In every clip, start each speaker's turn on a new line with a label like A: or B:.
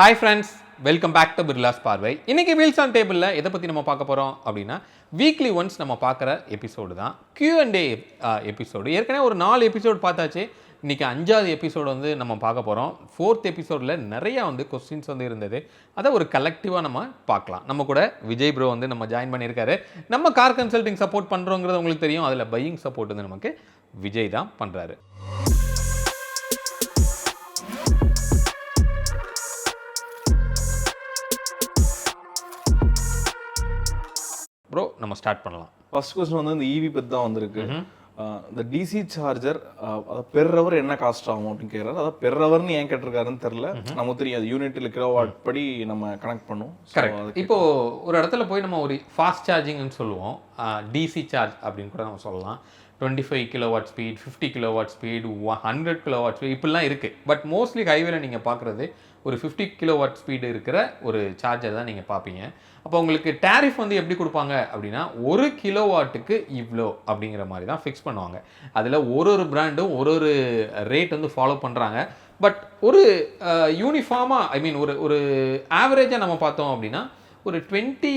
A: Hi friends welcome back to Birla's பார்வை இன்றைக்கி wheels on டேபிளில் எதை பற்றி நம்ம பார்க்க போகிறோம் அப்படின்னா வீக்லி ஒன்ஸ் நம்ம பார்க்குற எபிசோடு தான். கியூ அண்ட் டே எபிசோடு ஏற்கனவே ஒரு நாலு எபிசோடு பார்த்தாச்சு. இன்றைக்கி அஞ்சாவது எபிசோடு வந்து நம்ம பார்க்க போகிறோம் ஃபோர்த் எபிசோடில் நிறையா வந்து கொஸ்டின்ஸ் வந்து இருந்தது. அதை ஒரு கலெக்டிவாக நம்ம பார்க்கலாம். நம்ம கூட விஜய் ப்ரோ வந்து நம்ம ஜாயின் பண்ணியிருக்காரு. நம்ம கார் கன்சல்டிங் சப்போர்ட் பண்ணுறோங்கிறது உங்களுக்கு தெரியும். அதில் பையிங் சப்போர்ட் வந்து நமக்கு விஜய் தான் பண்ணுறாரு ப்ரோ நம்ம ஸ்டார்ட் பண்ணலாம்.
B: ஃபர்ஸ்ட் கொஸ்டின் வந்து இந்த ஈவி பத்தி தான் வந்திருக்கு. இந்த டிசி சார்ஜர் அதை பெர் ஹவர் என்ன காஸ்ட் ஆகும் அப்படின்னு கேட்குறாரு. அதை பெர் ஹவர்னு ஏன் கேட்டிருக்காருன்னு தெரியல. நமக்கு தெரியும் அது யூனிட்டில் கிலோவாட் படி நம்ம கனெக்ட் பண்ணுவோம்.
A: இப்போ ஒரு இடத்துல போய் நம்ம ஒரு ஃபாஸ்ட் சார்ஜிங்னு சொல்லுவோம். டிசி சார்ஜ் அப்படின்னு கூட நம்ம சொல்லலாம். Twenty five kilowatt speed fifty kilowatt speed hundred kilowatt speed இப்படிலாம் இருக்குது பட் மோஸ்ட்லி ஹைவேல நீங்கள் பார்க்குறது ஒரு ஃபிஃப்டி கிலோ வாட் ஸ்பீடு இருக்கிற ஒரு சார்ஜர் தான் நீங்கள் பார்ப்பீங்க. அப்போ உங்களுக்கு டேரிஃப் வந்து எப்படி கொடுப்பாங்க அப்படின்னா ஒரு கிலோ வாட்டுக்கு இவ்வளோ அப்படிங்கிற மாதிரி தான் ஃபிக்ஸ் பண்ணுவாங்க. அதில் ஒரு ஒரு பிராண்டும் ஒரு ஒரு ரேட் வந்து ஃபாலோ பண்ணுறாங்க பட் ஒரு யூனிஃபார்மாக ஐ மீன் ஒரு ஒரு ஆவரேஜாக நம்ம பார்த்தோம் அப்படின்னா ஒரு twenty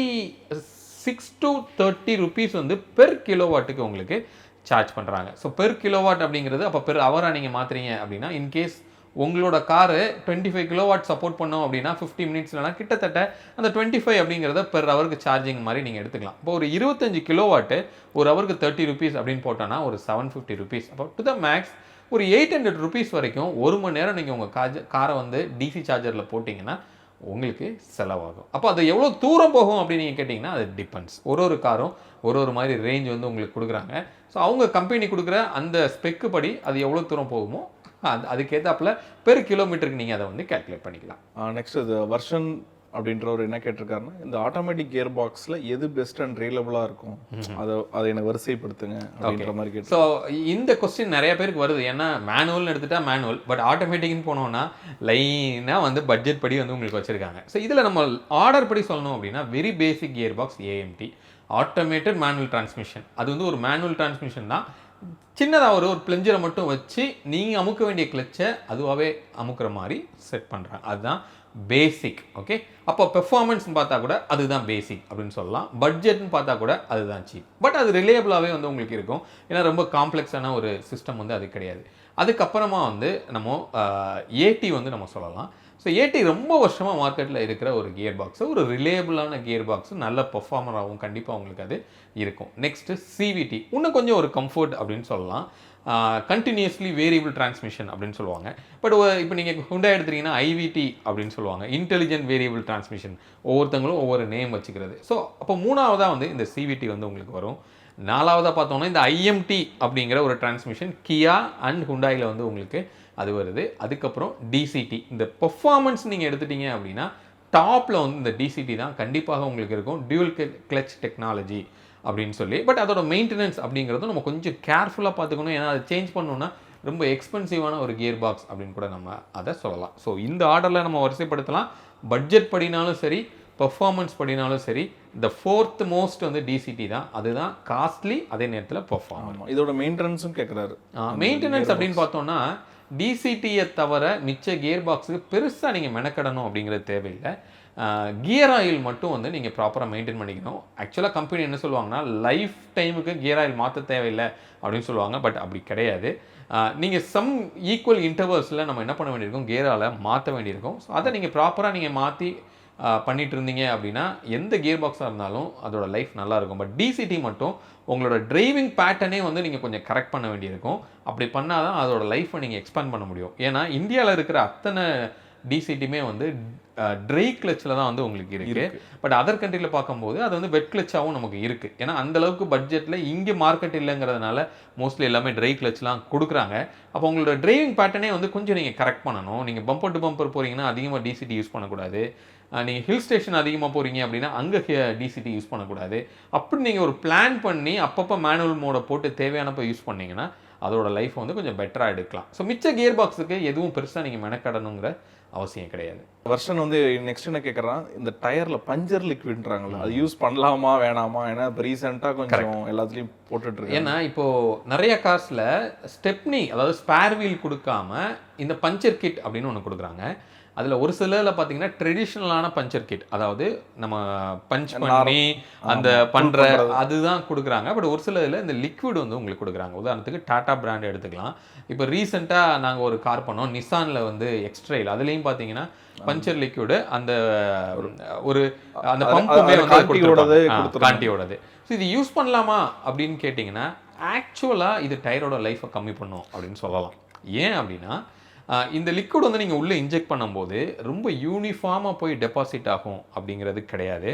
A: six to thirty rupees வந்து பெர் கிலோவாட்டுக்கு உங்களுக்கு சார்ஜ் பண்ணுறாங்க ஸோ பெர் கிலோவாட் அப்படிங்கிறது அப்போ பெர் ஹவராக நீங்கள் மாற்றுறீங்க அப்படின்னா இன்கேஸ் உங்களோட car twenty five kilowatt support பண்ணோம் அப்படின்னா ஃபிஃப்டி மினிட்ஸ்லனா கிட்டத்தட்ட அந்த டுவெண்ட்டி ஃபைவ் அப்படிங்கிறத பெர் ஹவருக்கு சார்ஜிங் மாதிரி நீங்கள் எடுத்துக்கலாம். இப்போ ஒரு இருபத்தஞ்சு கிலோவாட்டு ஒரு ஹவருக்கு தேர்ட்டி ருபீஸ் அப்படின்னு போட்டோன்னா ஒரு செவன் ஃபிஃப்டி ருபீஸ் அப்போ டு த மேக்ஸ் ஒரு எயிட் ஹண்ட்ரட் ருபீஸ் வரைக்கும் ஒரு மணி நேரம் நீங்கள் உங்கள் காஜ காரை வந்து டிசி சார்ஜரில் போட்டிங்கன்னா உங்களுக்கு செலவாகும். அப்போ அது எவ்வளோ தூரம் போகும் அப்படின்னு நீங்கள் கேட்டிங்கன்னா அது டிபெண்ட்ஸ் ஒரு ஒரு காரும் ஒரு ஒரு மாதிரி ரேஞ்ச் வந்து உங்களுக்கு கொடுக்குறாங்க. ஸோ அவங்க கம்பெனி கொடுக்குற அந்த ஸ்பெக்கு படி அது எவ்வளோ தூரம் போகுமோ அது அதுக்கேற்றாப்புல பெர் கிலோமீட்டருக்கு நீங்கள் அதை வந்து கேல்குலேட் பண்ணிக்கலாம்.
B: நெக்ஸ்ட் இது வர்ஷன் அப்படின்றவர் என்ன கேட்டிருக்காருன்னா இந்த ஆட்டோமேட்டிக் கியர் பாக்ஸில் எது பெஸ்ட் அண்ட் ரீலபிளாக இருக்கும் அதை அதை எனக்கு வரிசைப்படுத்துங்க அப்படின்ற மாதிரி கேட்டு
A: ஸோ இந்த கொஸ்டின் நிறைய பேருக்கு வருது. ஏன்னா மேனுவல்னு எடுத்துட்டா மேனுவல் பட் ஆட்டோமேட்டிக்னு போனோம்னா லைனாக வந்து பட்ஜெட் படி வந்து உங்களுக்கு வச்சுருக்காங்க. ஸோ இதில் நம்ம ஆர்டர் படி சொல்லணும் அப்படின்னா very basic gear box AMT automated manual transmission அது வந்து ஒரு மேனுவல் டிரான்ஸ்மிஷன் தான். சின்னதாக ஒரு ஒரு பிளஞ்சரை மட்டும் வச்சு நீங்கள் அமுக்க வேண்டிய கிளச்சை அதுவாகவே அமுக்கிற மாதிரி செட் பண்ணுறாங்க அதுதான் பேசிக் ஓகே அப்போ பெர்ஃபார்மன்ஸ்னு பார்த்தா கூட அதுதான் பேசிக் அப்படின்னு சொல்லலாம். பட்ஜெட்னு பார்த்தா கூட அதுதான் சீப் பட் அது ரிலேபிளாகவே வந்து உங்களுக்கு இருக்கும். ஏன்னா ரொம்ப காம்ப்ளெக்ஸான ஒரு சிஸ்டம் வந்து அது கிடையாது. அதுக்கப்புறமா வந்து நம்ம ஏடி வந்து நம்ம சொல்லலாம். ஸோ ஏடி ரொம்ப வருஷமாக மார்க்கெட்டில் இருக்கிற ஒரு கியர் பாக்ஸு ஒரு ரிலேபிளான கியர் பாக்ஸு நல்ல பர்ஃபார்மராகவும் கண்டிப்பாக உங்களுக்கு அது இருக்கும். நெக்ஸ்ட்டு சிவிடி இன்னும் கொஞ்சம் ஒரு கம்ஃபர்ட் அப்படின்னு சொல்லலாம். கண்டினியூஸ்லி வேரியபிள் டிரான்ஸ்மிஷன் அப்படின்னு சொல்லுவாங்க. பட் இப்போ நீங்கள் ஹுண்டா எடுத்துட்டீங்கன்னா ஐவிடி அப்படின்னு சொல்லுவாங்க. இன்டெலிஜென்ட் வேரியபிள் டிரான்ஸ்மிஷன் ஒவ்வொருத்தங்களும் ஒவ்வொரு நேம் வச்சுக்கிறது. ஸோ அப்போ மூணாவதாக வந்து இந்த சிவிடி வந்து உங்களுக்கு வரும். நாலாவதாக பார்த்தோம்னா இந்த ஐஎம்டி அப்படிங்கிற ஒரு டிரான்ஸ்மிஷன் கியா அண்ட் ஹுண்டாயில் வந்து உங்களுக்கு அது வருது. அதுக்கப்புறம் டிசிடி இந்த பெர்ஃபார்மன்ஸ் நீங்கள் எடுத்துட்டீங்க அப்படின்னா டாப்பில் வந்து இந்த டிசிடி தான் கண்டிப்பாக உங்களுக்கு இருக்கும். டியூல் கிளச் டெக்னாலஜி அப்படின்னு சொல்லி. பட் அதோட மெயின்டெனன்ஸ் அப்படிங்கிறதும் நம்ம கொஞ்சம் கேர்ஃபுல்லாக பார்த்துக்கணும். ஏன்னா அதை சேஞ்ச் பண்ணணும்னா ரொம்ப எக்ஸ்பென்சிவான ஒரு கியர் பாக்ஸ் அப்படின்னு கூட நம்ம அதை சொல்லலாம். ஸோ இந்த ஆர்டரில் நம்ம வரிசைப்படுத்தலாம். பட்ஜெட் படினாலும் சரி பெர்ஃபார்மன்ஸ் படினாலும் சரி இந்த ஃபோர்த் மோஸ்ட் வந்து டிசிடி தான். அதுதான் காஸ்ட்லி அதே நேரத்தில் பெர்ஃபார்மன்ஸ்
B: இதோட மெயின்டெனன்ஸும் கேட்குறாரு
A: மெயின்டெனன்ஸ் அப்படின்னு பார்த்தோம்னா டிசிடியை தவிர மிச்ச கியர் பாக்ஸுக்கு பெருசாக நீங்கள் மெனக்கடணும் அப்படிங்கிறது தேவையில்லை. கியர் ஆயில் மட்டும் வந்து நீங்கள் ப்ராப்பராக மெயின்டைன் பண்ணிக்கணும். ஆக்சுவலாக கம்பெனி என்ன சொல்லுவாங்கன்னா லைஃப் டைமுக்கு கியர் ஆயில் மாற்ற தேவையில்லை அப்படின்னு சொல்லுவாங்க பட் அப்படி கிடையாது. நீங்கள் சம் ஈக்குவல் இன்டர்வல்ஸில் நம்ம என்ன பண்ண வேண்டியிருக்கும்? கியரால் மாற்ற வேண்டியிருக்கும். ஸோ அதை நீங்கள் ப்ராப்பராக நீங்கள் மாற்றி பண்ணிட்டு இருந்தீங்க அப்படின்னா எந்த கியர் பாக்ஸாக இருந்தாலும் அதோட லைஃப் நல்லா இருக்கும் பட் டிசிடி மட்டும் உங்களோட டிரைவிங் பேட்டர்னே வந்து நீங்கள் கொஞ்சம் கரெக்ட் பண்ண வேண்டியிருக்கும். அப்படி பண்ணால் தான் அதோட லைஃப்பை நீங்கள் எக்ஸ்பேண்ட் பண்ண முடியும். ஏன்னா இந்தியாவில் இருக்கிற அத்தனை டிசிடியுமே வந்து ட்ரை கிளச்சில் தான் வந்து உங்களுக்கு இருக்குது பட் அதர் கண்ட்ரியில் பார்க்கும்போது அது வந்து வெட் கிளச்சாகவும் நமக்கு இருக்குது ஏன்னா அந்த அளவுக்கு பட்ஜெட்டில் இங்கே மார்க்கெட் இல்லைங்கிறதுனால மோஸ்ட்லி எல்லாமே ட்ரை கிளச்லாம் கொடுக்குறாங்க. அப்போ உங்களோட டிரைவிங் பேட்டர்னே வந்து கொஞ்சம் நீங்கள் கரெக்ட் பண்ணணும். நீங்கள் பம்பர் டு பம்பர் போகிறீங்கன்னா அதிகமாக டிசிடி யூஸ் பண்ணக்கூடாது. நீங்கள் ஹில் ஸ்டேஷன் அதிகமாக போகிறீங்க அப்படின்னா அங்கே டிசிடி யூஸ் பண்ணக்கூடாது. அப்படி நீங்கள் ஒரு பிளான் பண்ணி அப்பப்போ மேனுவல் மோடை போட்டு தேவையானப்போ யூஸ் பண்ணீங்கன்னா அதோட லைஃப் வந்து கொஞ்சம் பெட்டராக எடுக்கலாம். ஸோ மிச்ச கியர் பாக்ஸுக்கு எதுவும் பெருசாக நீங்கள் மெனக்கடணுங்கிற அவசியம் கிடையாது.
B: வருஷன் வந்து நெக்ஸ்ட் என்ன கேட்குறான் இந்த டயர்ல பஞ்சர் லிக்விட்ன்றாங்கல்ல அது யூஸ் பண்ணலாமா வேணாமா? ஏன்னா இப்போ ரீசெண்டாக கொஞ்சம் எல்லாத்துலேயும் போட்டுட்டு இருக்கு
A: ஏன்னா இப்போ நிறைய கார்ஸில் ஸ்டெப்னி அதாவது ஸ்பேர் வீல் கொடுக்காம இந்த பஞ்சர் கிட் அப்படின்னு ஒன்று கொடுக்குறாங்க. அதில் ஒரு சிலரில் பார்த்தீங்கன்னா ட்ரெடிஷ்னலான பஞ்சர் கிட் அதாவது நம்ம பஞ்ச் பண்ணி அந்த பண்ணுற அதுதான் கொடுக்குறாங்க. பட் ஒரு சில இதில் இந்த லிக்விட் வந்து உங்களுக்கு கொடுக்குறாங்க. உதாரணத்துக்கு டாடா பிராண்ட் எடுத்துக்கலாம். இப்போ ரீசெண்டாக நாங்கள் ஒரு கார் பண்ணோம். நிசானில் வந்து எக்ஸ்ட்ரைல் அதுலேயும் பார்த்தீங்கன்னா பஞ்சர் லிக்விடு அந்த ஒரு அந்த பம்புமே வந்து
B: காண்டியோடது
A: ஸோ இது யூஸ் பண்ணலாமா அப்படின்னு கேட்டிங்கன்னா ஆக்சுவலாக இது டயரோட லைஃப்பை கம்மி பண்ணும் அப்படின்னு சொல்லலாம். ஏன் அப்படின்னா இந்த லிக்விட் வந்து நீங்கள் உள்ளே இன்ஜெக்ட் பண்ணும்போது ரொம்ப யூனிஃபார்மாக போய் டெபாசிட் ஆகும் அப்படிங்கிறது கிடையாது.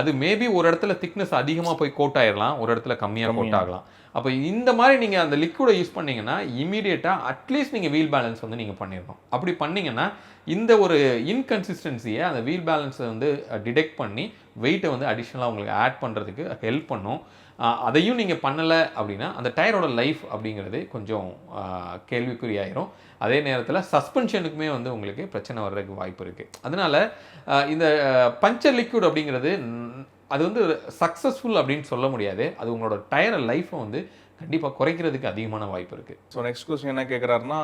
A: அது மேபி ஒரு இடத்துல திக்னஸ் அதிகமாக போய் கோட் ஆயிடலாம் ஒரு இடத்துல கம்மியாக கோட் ஆகலாம். அப்போ இந்த மாதிரி நீங்கள் அந்த லிக்விடை யூஸ் பண்ணீங்கன்னா இமீடியட்டாக அட்லீஸ்ட் நீங்கள் வீல் பேலன்ஸ் வந்து நீங்கள் பண்ணிடணும். அப்படி பண்ணீங்கன்னா இந்த ஒரு இன்கன்சிஸ்டன்சியை அந்த வீல் பேலன்ஸை வந்து டிடெக்ட் பண்ணி வெயிட்டை வந்து அடிஷ்னலாக உங்களுக்கு ஆட் பண்ணுறதுக்கு ஹெல்ப் பண்ணும். அதையும் நீங்கள் பண்ணலை அப்படின்னா அந்த டயரோட லைஃப் அப்படிங்கிறது கொஞ்சம் கேள்விக்குறியாயிரும். அதே நேரத்தில் சஸ்பென்ஷனுக்குமே வந்து உங்களுக்கு பிரச்சனை வர்றதுக்கு வாய்ப்பு இருக்குது அதனால இந்த பஞ்சர் லிக்விட் அப்படிங்கிறது அது வந்து சக்ஸஸ்ஃபுல் அப்படின்னு சொல்ல முடியாது. அது உங்களோட டயர் லைஃப்பை வந்து கண்டிப்பாக குறைக்கிறதுக்கு அதிகமான வாய்ப்பு இருக்குது
B: ஸோ நெக்ஸ்ட் கொஸ்டின் என்ன கேட்குறாருன்னா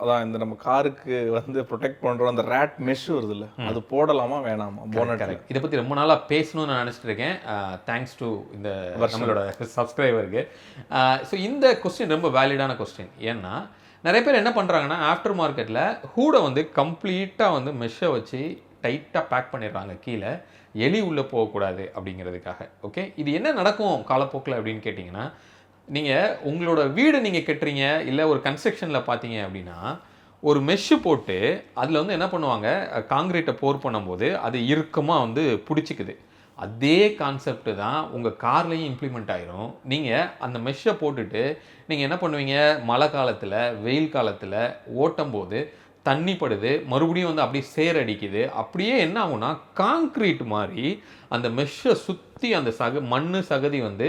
B: அதான் இந்த நம்ம காருக்கு வந்து ப்ரொடெக்ட் பண்ணுறோம் அந்த ரேட் மெஷ் வருது இல்ல அது போடலாமா வேணாமா? போனட்
A: இதை பற்றி ரொம்ப நாளாக பேசணும்னு நான் நினச்சிட்டு இருக்கேன். தேங்க்ஸ் டு இந்த நம்மளோட சப்ஸ்கிரைபருக்கு ஸோ இந்த கொஸ்டின் ரொம்ப வேலிடான கொஸ்டின் ஏன்னா நிறைய பேர் என்ன பண்ணுறாங்கன்னா ஆஃப்டர் மார்க்கெட்டில் ஹூடை வந்து கம்ப்ளீட்டாக வந்து மெஷ்ஷை வச்சு டைட்டாக பேக் பண்ணிடுறாங்க. கீழே எலி உள்ளே போகக்கூடாது அப்படிங்கிறதுக்காக. ஓகே இது என்ன நடக்கும் காலப்போக்கில் அப்படின்னு கேட்டிங்கன்னா நீங்கள் உங்களோட வீடு நீங்கள் கட்டுறீங்க இல்லை ஒரு கன்ஸ்ட்ரக்ஷனில் பார்த்தீங்க அப்படின்னா ஒரு மெஷ்ஷு போட்டு அதில் வந்து என்ன பண்ணுவாங்க? காங்கிரீட்டை போர் பண்ணும்போது அது இறுக்கமாக வந்து பிடிச்சிக்குது. அதே கான்செப்ட்டு தான் உங்கள் கார்லேயும் இம்ப்ளிமெண்ட் ஆயிரும். நீங்கள் அந்த மெஷ்ஷை போட்டுட்டு நீங்கள் என்ன பண்ணுவீங்க? மழை காலத்தில் வெயில் காலத்தில் ஓட்டும் போது தண்ணி படுது மறுபடியும் வந்து அப்படியே சேர் அடிக்குது. அப்படியே என்ன ஆகும்னா காங்க்ரீட் மாதிரி அந்த மெஷ்ஷை சுற்றி அந்த சக மண்ணு சகதி வந்து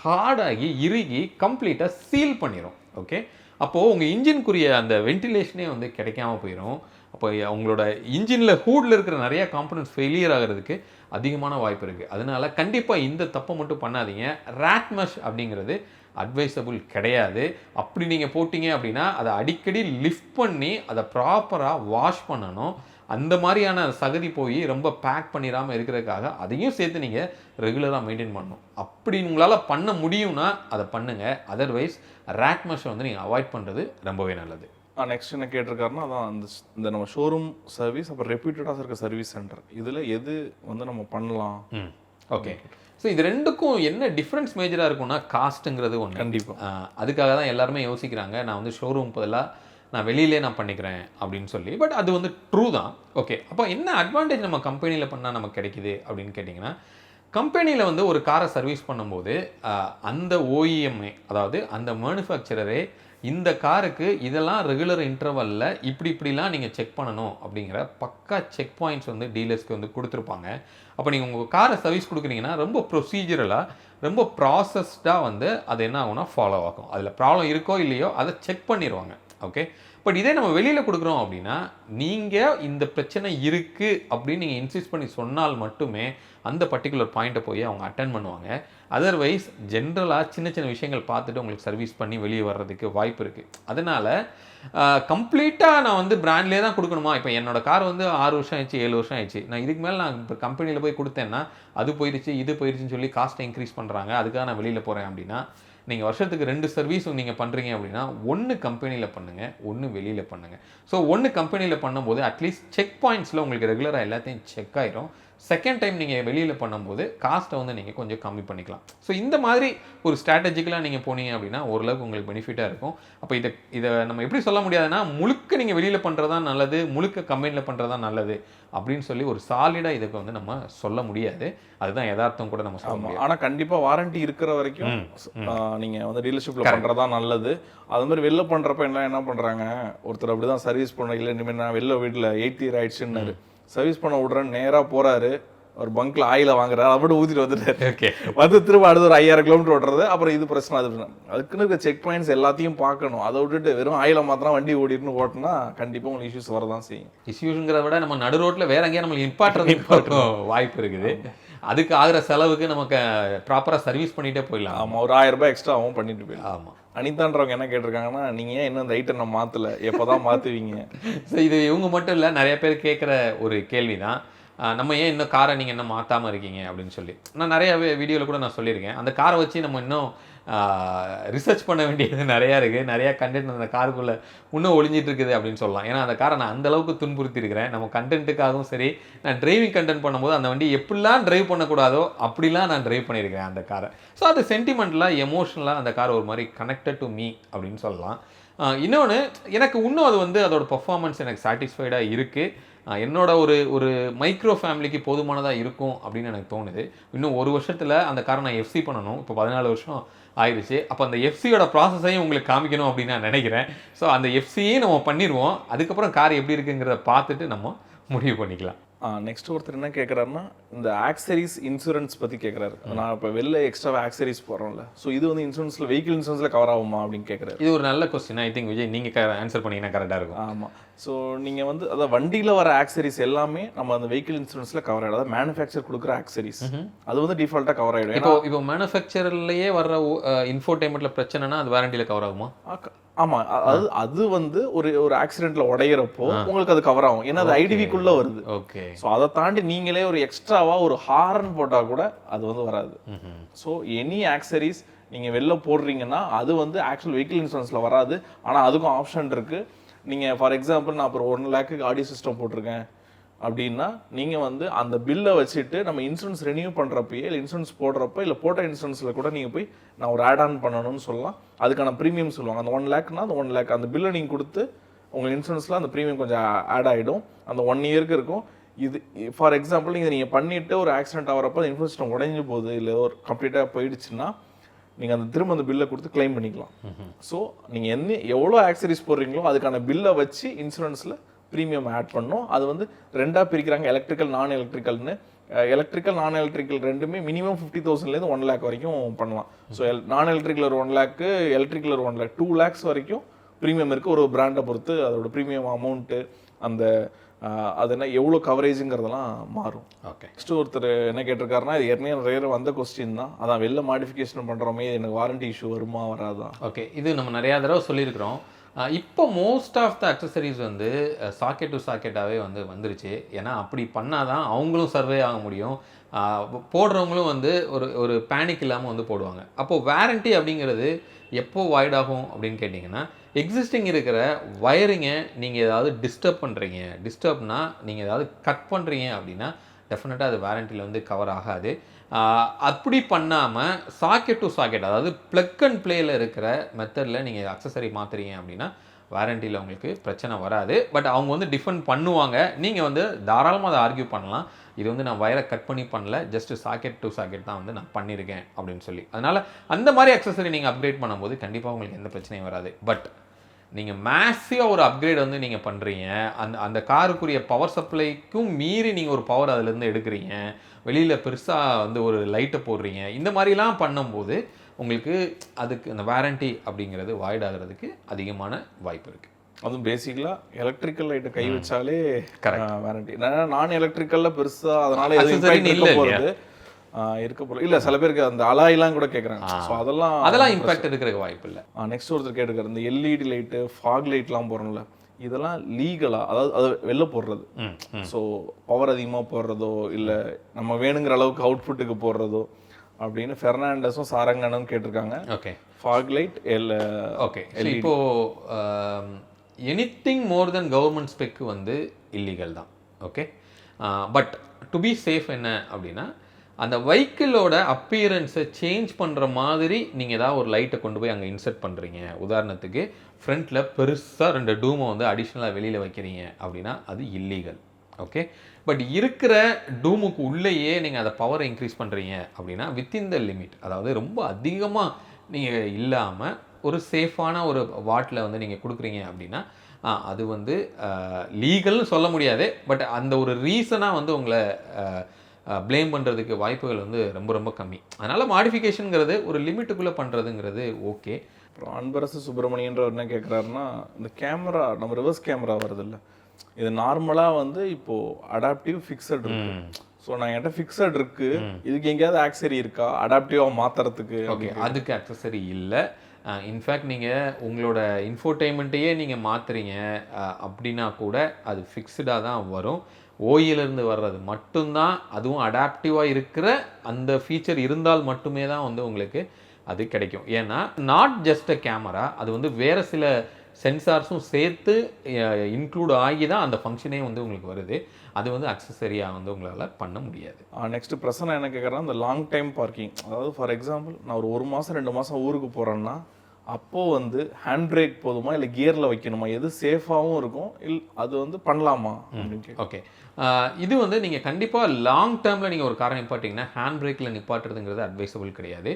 A: ஹார்டாகி இறுகி கம்ப்ளீட்டாக சீல் பண்ணிடும் ஓகே அப்போது உங்கள் இன்ஜின்குரிய அந்த வென்டிலேஷனே வந்து கிடைக்காம போயிடும் அப்போ உங்களோட இன்ஜினில் ஹூடில் இருக்கிற நிறைய காம்பனன்ட்ஸ் ஃபெயிலியர் ஆகிறதுக்கு அதிகமான வாய்ப்பு இருக்குது அதனால கண்டிப்பாக இந்த தப்பை மட்டும் பண்ணாதீங்க. ரேட்மஷ் அப்படிங்கிறது அட்வைசபிள் கிடையாது. அப்படி நீங்கள் போட்டிங்க அப்படின்னா அதை அடிக்கடி லிஃப்ட் பண்ணி அதை ப்ராப்பராக வாஷ் பண்ணணும். அந்த மாதிரியான சகதி போய் ரொம்ப பேக் பண்ணிடாமல் இருக்கிறதுக்காக அதையும் சேர்த்து நீங்கள் ரெகுலராக மெயின்டைன் பண்ணணும். அப்படி உங்களால் பண்ண முடியும்னா அதை பண்ணுங்கள் அதர்வைஸ் ரேக்மஷை வந்து நீங்கள் அவாய்ட் பண்ணுறது ரொம்பவே நல்லது.
B: நெக்ஸ்ட் என்ன கேட்டிருக்காருன்னா அதான் அந்த இந்த நம்ம ஷோரூம் சர்வீஸ் அப்புறம் ரெப்யூட்டடாக இருக்க சர்வீஸ் சென்டர் இதில் எது வந்து நம்ம பண்ணலாம்?
A: ம். ஓகே. ஸோ இது ரெண்டுக்கும் என்ன டிஃப்ரென்ஸ் மேஜராக இருக்கும்னா காஸ்ட்டுங்கிறது ஒன்று
B: கண்டிப்பாக
A: அதுக்காக தான் எல்லாருமே யோசிக்கிறாங்க நான் வந்து ஷோரூம் பதிலாக நான் வெளியிலே நான் பண்ணிக்கிறேன் அப்படின்னு சொல்லி. பட் அது வந்து ட்ரூ தான். ஓகே அப்போ என்ன அட்வான்டேஜ் நம்ம கம்பெனியில் பண்ணால் நமக்கு கிடைக்குது அப்படின்னு கேட்டிங்கன்னா கம்பெனியில் வந்து ஒரு காரை சர்வீஸ் பண்ணும்போது அந்த ஓஇஎம்ஏ அதாவது அந்த மேனுஃபேக்சரரே இந்த காருக்கு இதெல்லாம் ரெகுலர் இன்டர்வலில் இப்படி இப்படிலாம் நீங்கள் செக் பண்ணணும் அப்படிங்கிற பக்கா செக் பாயிண்ட்ஸ் வந்து டீலர்ஸ்க்கு வந்து கொடுத்துருப்பாங்க. அப்போ நீங்கள் உங்கள் காரை சர்வீஸ் கொடுக்குறீங்கன்னா ரொம்ப ப்ரொசீஜரலாக ரொம்ப ப்ராசஸ்டாக வந்து அது என்ன ஆகும்னா ஃபாலோ ஆகும். அதில் ப்ராப்ளம் இருக்கோ இல்லையோ அதை செக் பண்ணிடுவாங்க ஓகே பட் இதே நம்ம வெளியில் கொடுக்குறோம் அப்படின்னா நீங்கள் இந்த பிரச்சனை இருக்குது அப்படின்னு நீங்கள் இன்சிஸ்ட் பண்ணி சொன்னால் மட்டுமே அந்த பர்டிகுலர் பாயிண்ட்டை போய் அவங்க அட்டன் பண்ணுவாங்க. அதர்வைஸ் ஜென்ரலாக சின்ன சின்ன விஷயங்கள் பார்த்துட்டு உங்களுக்கு சர்வீஸ் பண்ணி வெளியே வர்றதுக்கு வாய்ப்பு இருக்குது அதனால் கம்ப்ளீட்டாக நான் வந்து பிராண்ட்லேயே தான் கொடுக்கணுமா? இப்போ என்னோட கார் வந்து ஆறு வருஷம் ஆயிடுச்சு ஏழு வருஷம் ஆயிடுச்சு. நான் இதுக்கு மேலே நான் இப்போ கம்பெனியில் போய் கொடுத்தேன்னா அது போயிடுச்சு இது போயிடுச்சுன்னு சொல்லி காஸ்ட்டை இன்க்ரீஸ் பண்ணுறாங்க அதுக்காக நான் வெளியில் போகிறேன் அப்படின்னா நீங்கள் வருஷத்துக்கு ரெண்டு சர்வீஸும் நீங்கள் பண்ணுறீங்க அப்படின்னா ஒன்று கம்பெனியில் பண்ணுங்கள் ஒன்று வெளியில் பண்ணுங்கள் ஸோ ஒன்று கம்பெனியில் பண்ணும்போது அட்லீஸ்ட் செக் பாயிண்ட்ஸில் உங்களுக்கு ரெகுலராக எல்லாத்தையும் செக் ஆயிரும். செகண்ட் டைம் நீங்கள் வெளியில் பண்ணும்போது காஸ்ட்டை வந்து நீங்கள் கொஞ்சம் கம்மி பண்ணிக்கலாம். ஸோ இந்த மாதிரி ஒரு ஸ்ட்ராட்டஜிக்கலாக நீங்கள் போனீங்க அப்படின்னா ஓரளவுக்கு உங்களுக்கு பெனிஃபிட்டாக இருக்கும். அப்போ இதை இதை நம்ம எப்படி சொல்ல முடியாதுன்னா முழுக்க நீங்கள் வெளியில் பண்ணுறதா நல்லது முழுக்க கம்பெனியில் பண்ணுறதா நல்லது அப்படின்னு சொல்லி ஒரு சாலிடாக இதுக்கு வந்து நம்ம சொல்ல முடியாது. அதுதான் யதார்த்தம் கூட நம்ம சொல்ல
B: ஆமா.
A: முடியாது.
B: ஆனா கண்டிப்பா வாரண்டி இருக்கிற வரைக்கும் ஆ, நீங்க வந்து டீலர்ஷிப்ல பண்றதா நல்லது. அது மாதிரி வெளில பண்றப்ப என்ன என்ன பண்றாங்க? ஒருத்தர் அப்படிதான் சர்வீஸ் பண்ண இல்ல இனிமேல் நான் வெளில வீட்டுல எயிட் இயர் ஆயிடுச்சுன்னாரு. சர்வீஸ் பண்ண விடுறேன் நேரா போறாரு. ஒரு பங்க்ல ஆயில வாங்குறாரு. அப்படி ஊத்திட்டு வந்துட்டாரு.
A: ஓகே.
B: வந்து திரும்ப அடுத்த ஒரு ஐயாயிரம் கிலோமீட்டர் ஓட்டுறது. அப்புறம் இது பிரச்சனை அது பிரச்சனை. அதுக்குன்னு இருக்க செக் பாயிண்ட்ஸ் எல்லாத்தையும் பார்க்கணும். அதை விட்டுட்டு வெறும் ஆயில மாத்திரம் வண்டி ஓடிட்டுன்னு ஓட்டினா கண்டிப்பா உங்களுக்கு இஷ்யூஸ் வரதான் செய்யும்.
A: இஷ்யூங்கிறத விட நம்ம நடு ரோட்ல வேற எங்கேயா நம்ம நிப்பாட்டுறதுக்கு வாய்ப்பு இருக்குது. அதுக்கு ஆகிற செலவுக்கு நமக்கு ப்ராப்பராக சர்வீஸ் பண்ணிகிட்டே போயிடலாம்.
B: ஆமா ஒரு ஆயிரம் ரூபாய் எக்ஸ்ட்ராவும் பண்ணிட்டு போயிடலாம்.
A: ஆமாம்
B: அனிதான்றவங்க என்ன கேட்டிருக்காங்கன்னா நீங்கள் ஏன் இன்னும் இந்த ஐட்டம் நான் மாற்றல எப்போ தான் மாற்றுவீங்க
A: ஸோ இது இவங்க மட்டும் இல்லை நிறைய பேர் கேட்குற ஒரு கேள்வி தான் நம்ம ஏன் இன்னும் காரை நீங்கள் இன்னும் மாற்றாமல் இருக்கீங்க அப்படின்னு சொல்லி. நான் நிறைய வீடியோவில் கூட நான் சொல்லியிருக்கேன். அந்த காரை வச்சு நம்ம இன்னும் ரிசர்ச் பண்ண வேண்டியது நிறையா இருக்குது நிறையா கண்டென்ட் அந்த காருக்குள்ளே இன்னும் ஒளிஞ்சிட்டு இருக்குது அப்படின்னு சொல்லலாம். ஏன்னா அந்த காரை நான் அந்த அளவுக்கு துன்புறுத்தி இருக்கிறேன் நம்ம கண்டென்ட்டுக்காகவும் சரி நான் டிரைவிங் கண்டென்ட் பண்ணும்போது அந்த வண்டி எப்படிலாம் டிரைவ் பண்ணக்கூடாதோ அப்படிலாம் நான் டிரைவ் பண்ணியிருக்கிறேன் அந்த காரை. ஸோ அது சென்டிமெண்ட்லாம் எமோஷனலாக அந்த கார் ஒரு மாதிரி கனெக்டட் டு மீ அப்படின்னு சொல்லலாம். இன்னொன்று எனக்கு இன்னும் அது வந்து அதோட பர்ஃபார்மன்ஸ் எனக்கு சாட்டிஸ்ஃபைடாக இருக்குது என்னோட ஒரு ஒரு மைக்ரோ ஃபேமிலிக்கு போதுமானதாக இருக்கும் அப்படின்னு எனக்கு தோணுது. இன்னும் ஒரு வருஷத்தில் அந்த காரை நான் எஃப்சி பண்ணணும். இப்போ பதினாலு வருஷம் ஆயிடுச்சு அப்போ அந்த எஃப்சியோட ப்ராசஸையும் உங்களுக்கு காமிக்கணும் அப்படின்னு நான் நினைக்கிறேன். ஸோ அந்த எஃப்சியே நம்ம பண்ணிடுவோம் அதுக்கப்புறம் கார் எப்படி இருக்குங்கிறத பார்த்துட்டு நம்ம முடிவு பண்ணிக்கலாம்.
B: நெக்ஸ்ட் ஒருத்தர் என்ன கேட்குறாருன்னா இந்த ஆக்சரிஸ் இன்சூரன்ஸ் பற்றி கேட்குறாரு நான் இப்போ வெளில எக்ஸ்ட்ரா ஆக்சரிஸ் போடுறோம்ல. ஸோ இது வந்து இன்சூரன்ஸில் வெஹிக்கிள் இன்சூரன்ஸில் கவர் ஆகுமா அப்படின்னு கேட்குறாரு
A: இது ஒரு நல்ல கொஸ்டின் ஐ திங்க் விஜய் நீங்கள் ஆன்சர் பண்ணீங்கன்னா கரெக்டாக இருக்கும்.
B: ஆமாம் ஸோ நீங்கள் வந்து அதாவது வண்டியில் வர ஆக்சரிஸ் எல்லாமே நம்ம அந்த வெஹிக்கிள் இன்சூரன்ஸில் கவர் ஆகிடும் அதாவது மேனுஃபேக்சர் கொடுக்குற ஆக்சரிஸ் அது வந்து டிஃபால்ட்டாக கவர் ஆகிடும்
A: இப்போ இப்போ மேனுஃபேக்சர்லயே வர்ற இன்ஃபோடைன்மெண்ட்ல பிரச்சனைனா அது வாரண்டியில் கவர் ஆகுமா?
B: ஆமா அது அது வந்து ஒரு ஒரு ஆக்சிடென்ட்ல உடையிறப்போ உங்களுக்கு அது கவர் ஆகும். ஏன்னா அது ஐடிவிக்குள்ள வருது.
A: ஓகே
B: ஸோ அதை தாண்டி நீங்களே ஒரு எக்ஸ்ட்ராவா ஒரு ஹாரன் போட்டா கூட அது வந்து வராது. ஸோ எனி ஆக்சரிஸ் நீங்க வெளில போடுறீங்கன்னா அது வந்து ஆக்சுவல் வெஹிக்கிள் இன்சூரன்ஸ்ல வராது. ஆனா அதுக்கும் ஆப்ஷன் இருக்கு. நீங்க ஃபார் எக்ஸாம்பிள் நான் அப்புறம் ஒன் லேக்கு ஆடியோ சிஸ்டம் போட்டிருக்கேன். அப்படின்னா நீங்க வந்து அந்த பில்லை வச்சுட்டு நம்ம இன்சூரன்ஸ் ரெனியூ பண்றப்பயே இல்லை இன்சூரன்ஸ் போடுறப்ப இல்லை போட்ட இன்சூரன்ஸ்ல கூட நீங்க போய் நான் ஒரு ஆட் ஆன் பண்ணணும்னு சொல்லலாம். அதுக்கான ப்ரீமியம் சொல்லுவாங்க. அந்த ஒன் லேக்னா அந்த ஒன் லேக் அந்த பில்லை நீங்க கொடுத்து உங்க இன்சூரன்ஸ்ல அந்த ப்ரீமியம் கொஞ்சம் ஆட் ஆயிடும். அந்த ஒன் இயருக்கு இருக்கும். இது ஃபார் எக்ஸாம்பிள் நீங்கள் நீங்கள் பண்ணிட்டு ஒரு ஆக்சிடென்ட் ஆகிறப்ப அந்த இன்சூரன்ஸ் உடைஞ்சு போகுது இல்லை ஒரு கம்ப்ளீட்டாக போயிடுச்சுன்னா நீங்கள் அந்த திரும்ப அந்த பில்லை கொடுத்து க்ளைம் பண்ணிக்கலாம். ஸோ நீங்கள் என்ன எவ்வளோ ஆக்சரிஸ் போடுறீங்களோ அதுக்கான பில்லை வச்சு இன்சூரன்ஸில் ப்ரீமியம் ஆட் பண்ணணும். அது வந்து ரெண்டாக பிரிக்கிறாங்க. Electrical non எலக்ட்ரிக்கல்னு electrical non electrical ரெண்டுமே மினிமம் ஃபிஃப்டி தௌசண்ட்லேருந்து ஒன் லேக் வரைக்கும் பண்ணலாம். ஸோ நான் எலக்ட்ரிக்கல் ஒரு ஒன் லேக்கு எலக்ட்ரிக்கல் ஒரு ஒன் லேக் டூ லேக்ஸ் வரைக்கும் ப்ரீமியம் இருக்குது ஒரு பிராண்டை பொறுத்து அதோட ப்ரீமியம் அமௌண்ட்டு அந்த அது என்ன எவ்வளோ கவரேஜுங்கிறதெல்லாம் மாறும்.
A: ஓகே
B: நெக்ஸ்ட் ஒருத்தர் என்ன கேட்டிருக்காருன்னா இது ஏற்கனவே நிறைய வந்த கொஸ்டின் தான். அதான் வெளில மாடிஃபிகேஷன் பண்ணுறோமே எனக்கு வாரண்டி இஷ்யூ வருமா வராதா?
A: ஓகே இது நம்ம நிறையா தடவை சொல்லியிருக்கிறோம். இப்போ மோஸ்ட் ஆஃப் த அக்சசரிஸ் வந்து சாக்கெட் டு சாக்கெட்டாகவே வந்து வந்துருச்சு. ஏன்னா அப்படி பண்ணால் தான் அவங்களும் சர்வே ஆக முடியும். போடுறவங்களும் வந்து ஒரு ஒரு பேனிக் இல்லாமல் வந்து போடுவாங்க. அப்போது வேரண்டி அப்படிங்கிறது எப்போ வாய்டாகும் ஆகும் அப்படின்னு கேட்டிங்கன்னா எக்ஸிஸ்டிங் இருக்கிற வயரிங்கை நீங்கள் ஏதாவது டிஸ்டர்ப் பண்ணுறீங்க டிஸ்டர்ப்னால் நீங்கள் ஏதாவது கட் பண்ணுறீங்க அப்படின்னா டெஃபினட்டாக அது வாரண்டியில் வந்து கவர் ஆகாது. அப்படி பண்ணாமல் சாக்கெட் டு சாக்கெட் அதாவது ப்ளக் அண்ட் ப்ளேயில் இருக்கிற மெத்தடில் நீங்கள் அக்சசரி மாற்றுறீங்க அப்படின்னா வாரண்டியில் உங்களுக்கு பிரச்சனை வராது. பட் அவங்க வந்து டிஃபெண்ட் பண்ணுவாங்க. நீங்கள் வந்து தாராளமாக அதை ஆர்கியூ பண்ணலாம். இது வந்து நான் வயரை கட் பண்ணி பண்ணல ஜஸ்ட் சாக்கெட் டு சாக்கெட் தான் வந்து நான் பண்ணியிருக்கேன் அப்படின்னு சொல்லி. அதனால் அந்த மாதிரி அக்சசரி நீங்கள் அப்கிரேட் பண்ணும்போது கண்டிப்பாக உங்களுக்கு எந்த பிரச்சனையும் வராது. பட் நீங்கள் மேசிவாக ஒரு அப்கிரேட் வந்து நீங்கள் பண்ணுறீங்க அந்த அந்த காருக்குரிய பவர் சப்ளைக்கும் மீறி நீங்கள் ஒரு பவர் அதுலேருந்து எடுக்கிறீங்க. வெளியில் பெருசாக வந்து ஒரு லைட்டை போடுறீங்க. இந்த மாதிரிலாம் பண்ணும்போது உங்களுக்கு அதுக்கு அந்த வாரண்டி அப்படிங்கிறது வாய்ட் ஆகிறதுக்கு அதிகமான வாய்ப்பு இருக்குது
B: அதுவும் பேசிக்கலாக எலக்ட்ரிக்கல் லைட்டை கை வச்சாலே
A: Correct.
B: வாரண்டி நான் எலக்ட்ரிக்கல்ல பெருசா அதனால
A: இல்ல
B: இருக்க போகிறது இல்லை சில பேருக்கு அந்த அலாயெல்லாம் கூட கேட்குறாங்க ஸோ அதெல்லாம்
A: அதெல்லாம் இம்பாக்ட் இருக்கிறதுக்கு வாய்ப்பு இல்லை.
B: நெக்ஸ்ட் ஒருத்தர் கேட்டுக்காரு இந்த எல்இடி லைட்டு ஃபாக் லைட்லாம் போடுறோம்ல இதெல்லாம் லீகலா அதாவது அது வெளில போடுறது. ஸோ பவர் அதிகமாக போடுறதோ இல்லை நம்ம வேணுங்கிற அளவுக்கு அவுட்புட்டுக்கு போடுறதோ அப்படின்னு ஃபெர்னாண்டஸும் சாரங்கனும் கேட்டிருக்காங்க.
A: Okay
B: fog light L
A: okay இப்போ anything more than government spec வந்து இல்லீகல் தான். Okay but to be safe என்ன அப்படின்னா அந்த வெஹிக்கிளோட அப்பியரன்ஸை சேஞ்ச் பண்ணுற மாதிரி நீங்கள் ஏதாவது ஒரு லைட்டை கொண்டு போய் அங்கே இன்சர்ட் பண்ணுறீங்க உதாரணத்துக்கு ஃப்ரண்ட்டில் பெருசாக ரெண்டு டூமை வந்து அடிஷ்னலாக வெளியில் வைக்கிறீங்க அப்படின்னா அது இல்லீகல் ஓகே பட் இருக்கிற டூமுக்கு உள்ளேயே நீங்கள் அதை பவரை இன்க்ரீஸ் பண்ணுறீங்க அப்படின்னா வித்தின் த லிமிட் அதாவது ரொம்ப அதிகமாக நீங்கள் இல்லாமல் ஒரு சேஃபான ஒரு வாட்டில் வந்து நீங்கள் கொடுக்குறீங்க அப்படின்னா அது வந்து லீகல்னு சொல்ல முடியாது. பட் அந்த ஒரு ரீசனாக வந்து உங்களை ப்ளேம் பண்ணுறதுக்கு வாய்ப்புகள் வந்து ரொம்ப ரொம்ப கம்மி. அதனால் மாடிஃபிகேஷனுங்கிறது ஒரு லிமிட்டுக்குள்ளே பண்ணுறதுங்கிறது ஓகே
B: அப்புறம் அன்பரசு சுப்பிரமணியன்றவர் என்ன கேட்குறாருன்னா இந்த கேமரா நம்ம ரிவர்ஸ் கேமரா வருது இல்ல இது நார்மலாக வந்து இப்போ அடாப்டிவ் ஃபிக்ஸட் இருக்கு. ஸோ நான் என்கிட்ட ஃபிக்ஸட் இருக்கு. இதுக்கு எங்கேயாவது ஆக்சரி இருக்கா? அடாப்டிவாக மாத்துறதுக்கு
A: ஓகே அதுக்கு அக்சசரி இல்லை. இன்ஃபேக்ட் நீங்கள் உங்களோட இன்ஃபோடைன்மெண்ட்டையே நீங்கள் மாற்றுறீங்க அப்படின்னா கூட அது ஃபிக்ஸ்டாக தான் வரும். ஓயிலிருந்து வர்றது மட்டும்தான் அதுவும் அடாப்டிவாக இருக்கிற அந்த ஃபீச்சர் இருந்தால் மட்டுமே தான் வந்து உங்களுக்கு அது கிடைக்கும். ஏன்னா நாட் ஜஸ்ட் அ கேமரா அது வந்து வேறு சில சென்சார்ஸும் சேர்த்து இன்க்ளூட் ஆகி தான் அந்த ஃபங்க்ஷனே வந்து உங்களுக்கு வருது. அது வந்து அக்சசரியாக வந்து உங்களால் பண்ண முடியாது.
B: நெக்ஸ்ட் பிரச்சனை என்ன கேட்குறேன் இந்த லாங் டைம் பார்க்கிங் அதாவது ஃபார் எக்ஸாம்பிள் நான் ஒரு ஒரு மாதம் ரெண்டு மாதம் ஊருக்கு போகிறேன்னா அப்போது வந்து ஹேண்ட் பிரேக் போதுமா இல்லை கியரில் வைக்கணுமா? எது சேஃபாகவும் இருக்கும்? இல் அது வந்து பண்ணலாமா.
A: ஓகே. இது வந்து நீங்கள் கண்டிப்பாக லாங் டேர்மில் நீங்கள் ஒரு காரை நிப்பாட்டிங்கன்னா ஹேண்ட் பிரேக்கில் நிப்பாட்டுறதுங்கிறது அட்வைசபிள் கிடையாது.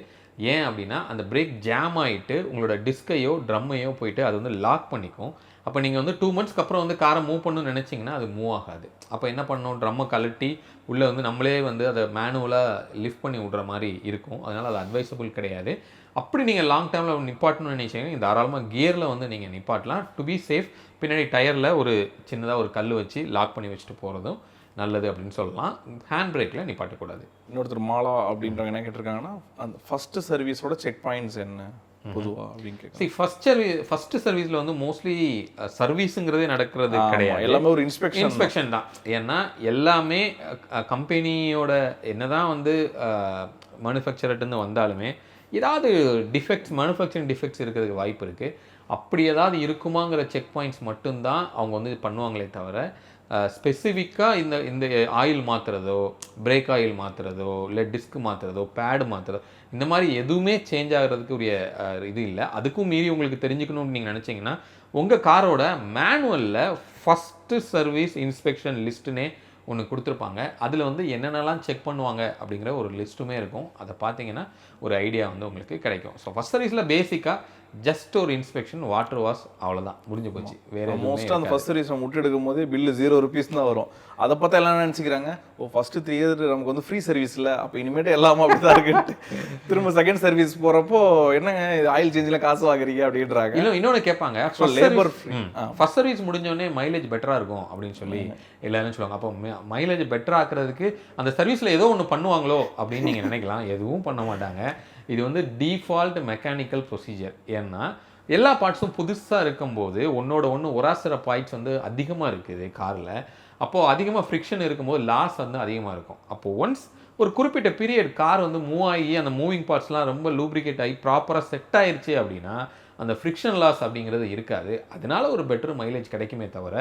A: ஏன் அப்படின்னா அந்த பிரேக் ஜாம் ஆகிட்டு உங்களோட டிஸ்கையோ ட்ரம்மையோ போயிட்டு அது வந்து லாக் பண்ணிக்கும். அப்போ நீங்கள் வந்து டூ மந்த்ஸ்க்கு அப்புறம் வந்து காரை மூவ் பண்ணணும்னு நினச்சிங்கன்னா அது மூவ் ஆகாது. அப்போ என்ன பண்ணணும்? ட்ரம்மை கழட்டி உள்ளே வந்து நம்மளே வந்து அதை மேனுவலாக லிஃப்ட் பண்ணி விட்ற மாதிரி இருக்கும். அதனால் அது அட்வைசபிள் கிடையாது. அப்படி நீங்கள் லாங் டேர்மில் நிப்பாட்டணும்னு நினைச்சீங்கன்னா தாராளமாக கியரில் வந்து நீங்கள் நிப்பாட்டலாம். டு பி சேஃப் பின்னாடி டயரில் ஒரு சின்னதாக ஒரு கல் வச்சு லாக் பண்ணி வச்சுட்டு போகிறதும் நல்லது அப்படின்னு சொல்லலாம். ஹேண்ட் பிரேக்கில் நிப்பாட்டக்கூடாது.
B: இன்னொருத்தர் மாலா அப்படின்றவங்க என்ன கேட்டிருக்காங்கன்னா அந்த ஃபர்ஸ்ட் சர்வீஸோட செக் பாயிண்ட்ஸ் என்ன? பொதுவா அப்படின்னு
A: சரி ஃபர்ஸ்ட் சர்வீஸ் ஃபர்ஸ்ட் சர்வீஸில் வந்து மோஸ்ட்லி சர்வீஸுங்கிறதே நடக்கிறது கிடையாது.
B: எல்லாமே ஒரு இன்ஸ்பெக்ஷன்
A: இன்ஸ்பெக்ஷன் தான். ஏன்னா எல்லாமே கம்பெனியோட என்னதான் வந்து மேனுஃபேக்சர்ட்டு வந்தாலுமே ஏதாவது டிஃபெக்ட்ஸ் மேனுஃபேக்சரிங் டிஃபெக்ட்ஸ் இருக்கிறதுக்கு வாய்ப்பு இருக்குது அப்படி ஏதாவது இருக்குமாங்கிற செக் பாயிண்ட்ஸ் மட்டும்தான் அவங்க வந்து பண்ணுவாங்களே தவிர ஸ்பெசிஃபிக்காக இந்த இந்த ஆயில் மாற்றுறதோ பிரேக் ஆயில் மாற்றுறதோ இல்லை டிஸ்க் மாற்றுறதோ பேடு மாற்றுறதோ இந்த மாதிரி எதுவுமே சேஞ்ச் ஆகிறதுக்கு உரிய இது இல்லை. அதுக்கும் மீறி உங்களுக்கு தெரிஞ்சுக்கணும்னு நீங்கள் நினச்சிங்கன்னா உங்கள் காரோட மேனுவலில் ஃபஸ்ட்டு சர்வீஸ் இன்ஸ்பெக்ஷன் லிஸ்ட்டுனே ஒன்று கொடுத்துருப்பாங்க. அதில் வந்து என்னென்னலாம் செக் பண்ணுவாங்க அப்படிங்கிற ஒரு லிஸ்ட்டுமே இருக்கும். அதை பார்த்தீங்கன்னா ஒரு ஐடியா வந்து உங்களுக்கு கிடைக்கும். ஸோ ஃபஸ்ட் சர்வீஸில் பேசிக்காக ஜஸ்ட் ஒரு இன்ஸ்பெக்ஷன் வாட்டர் வாஷ் அவ்வளோதான் முடிஞ்சு போச்சு. வேறு
B: மோஸ்ட்டாக அந்த ஃபர்ஸ்ட் சர்வீஸ் முட்டு எடுக்கும் போதே பில்லு ஜீரோ ருபீஸ் தான் வரும். அதை பார்த்தா எல்லாம் நினச்சிக்கிறாங்க? ஓ ஃபர்ஸ்ட் த்ரீ இயர் நமக்கு வந்து ஃப்ரீ சர்வீஸ் இல்லை. அப்போ இனிமேட்டு எல்லாமே அப்படி தான் இருக்குன்ட்டு. திரும்ப செகண்ட் சர்வீஸ் போகிறப்போ என்னங்க ஆயில் சேஞ்சில் காசு வாங்குறீங்க அப்படின்றாங்க.
A: இன்னும் இன்னொன்று கேட்பாங்க.
B: லேபர் ஃப்ரீ
A: ஃபர்ஸ்ட் சர்வீஸ் முடிஞ்சோடனே மைலேஜ் பெட்டராக இருக்கும் அப்படின்னு சொல்லி எல்லாரும் சொல்லுவாங்க. அப்போ மைலேஜ் பெட்டர் ஆக்குறதுக்கு அந்த சர்வீஸில் ஏதோ ஒன்று பண்ணுவாங்களோ அப்படின்னு நீங்கள் நினைக்கலாம். எதுவும் பண்ண மாட்டாங்க. இது வந்து டிஃபால்ட் மெக்கானிக்கல் ப்ரொசீஜர் ஏன்னா எல்லா பார்ட்ஸும் புதுசாக இருக்கும்போது ஒன்றோட ஒன்று ஒராசுற பாயிண்ட்ஸ் வந்து அதிகமாக இருக்குது காரில். அப்போது அதிகமாக ஃப்ரிக்ஷன் இருக்கும்போது லாஸ் வந்து அதிகமாக இருக்கும். அப்போது ஒன்ஸ் ஒரு குறிப்பிட்ட பீரியட் கார் வந்து மூவ் ஆகி அந்த மூவிங் பார்ட்ஸ்லாம் ரொம்ப லூப்ரிகேட் ஆகி ப்ராப்பராக செட் ஆயிடுச்சு அப்படின்னா அந்த ஃப்ரிக்ஷன் லாஸ் அப்படிங்கிறது இருக்காது. அதனால ஒரு பெட்டர் மைலேஜ் கிடைக்குமே தவிர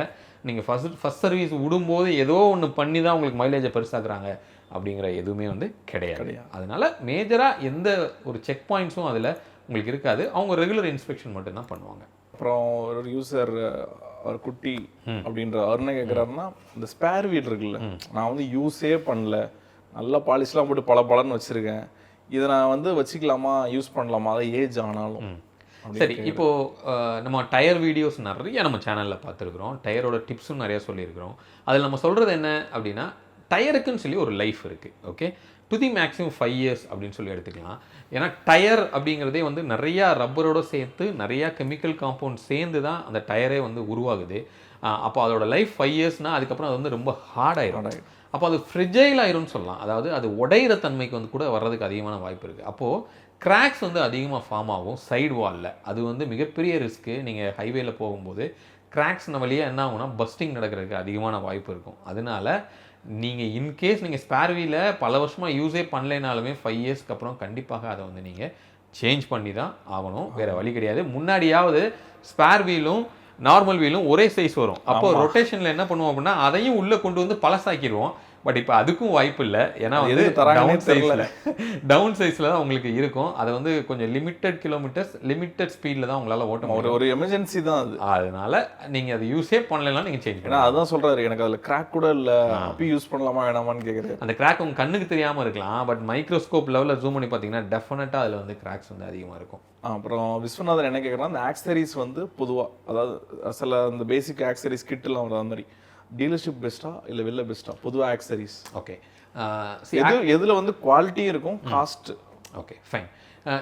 A: நீங்கள் ஃபஸ்ட் ஃபஸ்ட் சர்வீஸ் விடும்போது ஏதோ ஒன்று பண்ணி தான் உங்களுக்கு மைலேஜை பெருசாக்குறாங்க அப்படிங்கிற எதுவுமே வந்து கிடையாது. அதனால மேஜராக எந்த ஒரு செக் பாயிண்ட்ஸும் அதில் உங்களுக்கு இருக்காது. அவங்க ரெகுலர் இன்ஸ்பெக்ஷன் மட்டும்தான் பண்ணுவாங்க.
B: அப்புறம் ஒரு யூசர் ஒரு குட்டி அப்படின்ற அவர் என்ன கேட்குறாருன்னா இந்த ஸ்பேர் வீல் இருக்குல்ல நான் வந்து யூஸே பண்ணல. நல்ல பாலிஷ்லாம் போட்டு பல பலன்னு வச்சிருக்கேன். இதை நான் வந்து வச்சுக்கலாமா? யூஸ் பண்ணலாமா? அதை ஏஜ் ஆனாலும்.
A: சரி இப்போ நம்ம டயர் வீடியோஸ் நிறைய நம்ம சேனலில் பார்த்துருக்குறோம். டயரோட டிப்ஸும் நிறைய சொல்லியிருக்கிறோம். அதில் நம்ம சொல்கிறது என்ன அப்படின்னா டயருக்குன்னு சொல்லி ஒரு லைஃப் இருக்குது okay to the maximum five years அப்படின்னு சொல்லி எடுத்துக்கலாம். ஏன்னா டயர் அப்படிங்கிறதே வந்து நிறையா ரப்பரோட சேர்த்து நிறையா கெமிக்கல் காம்பவுண்ட் சேர்ந்து தான் அந்த டயரே வந்து உருவாகுது. அப்போ அதோட லைஃப் ஃபைவ் இயர்ஸ்னால் அதுக்கப்புறம் அது வந்து ரொம்ப ஹார்ட் ஆயிரும். அப்போ அது ஃப்ரிஜைல் ஆயிரும்னு சொல்லலாம். அதாவது அது உடையிற தன்மைக்கு வந்து கூட வர்றதுக்கு அதிகமான வாய்ப்பு இருக்குது அப்போது கிராக்ஸ் வந்து அதிகமாக ஃபார்ம் ஆகும் சைடு வாலில் அது வந்து மிகப்பெரிய ரிஸ்க்கு நீங்கள் ஹைவேல போகும்போது கிராக்ஸ் வழியாக என்ன ஆகும்னா பஸ்டிங் நடக்கிறதுக்கு அதிகமான வாய்ப்பு இருக்கும். அதனால நீங்கள் இன்கேஸ் நீங்கள் ஸ்பேர் வீலை பல வருஷமாக யூஸே பண்ணலைனாலுமே ஃபைவ் இயர்ஸ்க்கு அப்புறம் கண்டிப்பாக அதை வந்து நீங்கள் சேஞ்ச் பண்ணி தான் ஆகணும். வேறு வழி கிடையாது. முன்னாடியாவது ஸ்பேர் வீலும் நார்மல் வீலும் ஒரே சைஸ் வரும். அப்போ ரொட்டேஷனில் என்ன பண்ணுவோம் அப்படின்னா அதையும் உள்ளே கொண்டு வந்து பழசாக்கிடுவோம். பட் இப்போ அதுக்கும் வாய்ப்பு இல்லை. ஏன்னா வந்து டவுன் சைஸில் டவுன் சைஸில் தான் உங்களுக்கு இருக்கும். அதை வந்து கொஞ்சம் லிமிட்டட் கிலோமீட்டர்ஸ் லிமிட்டட் ஸ்பீடில் தான் உங்களால் ஓட்ட முடியும்.
B: ஒரு எமர்ஜென்சி தான் அது.
A: அதனால நீங்கள் அதை யூஸே பண்ணலைன்னா நீங்கள் சேஞ்ச் பண்ணலாம்.
B: அதான் சொல்றாரு எனக்கு அதுல கிராக் கூட இல்ல. அப்பயும் யூஸ் பண்ணலாமா வேணாமான்னு கேக்குறாரு.
A: அந்த கிராக் உங்க கண்ணுக்கு தெரியாமல் இருக்கலாம் பட் மைக்ரோஸ்கோப் லெவலில் ஜூம் பண்ணி பார்த்தீங்கன்னா டெஃபினட்டாக அதில் வந்து கிராக்ஸ் வந்து அதிகமாக இருக்கும்.
B: அப்புறம் விஸ்வநாதன் என்ன கேட்குறான் அந்த ஆக்சரிஸ் வந்து பொதுவா அதாவது சில அந்த பேசிக் ஆக்சரிஸ் கிட்லாம் வர மாதிரி. டீலர்ஷிப் பெஸ்ட்டா இல்ல வெளில பெஸ்ட்டா பொதுவா ஆக்சரிஸ்
A: ஓகே
B: எது எதுல வந்து குவாலிட்டியும் இருக்கும் காஸ்ட்
A: ஓகே ஃபைன்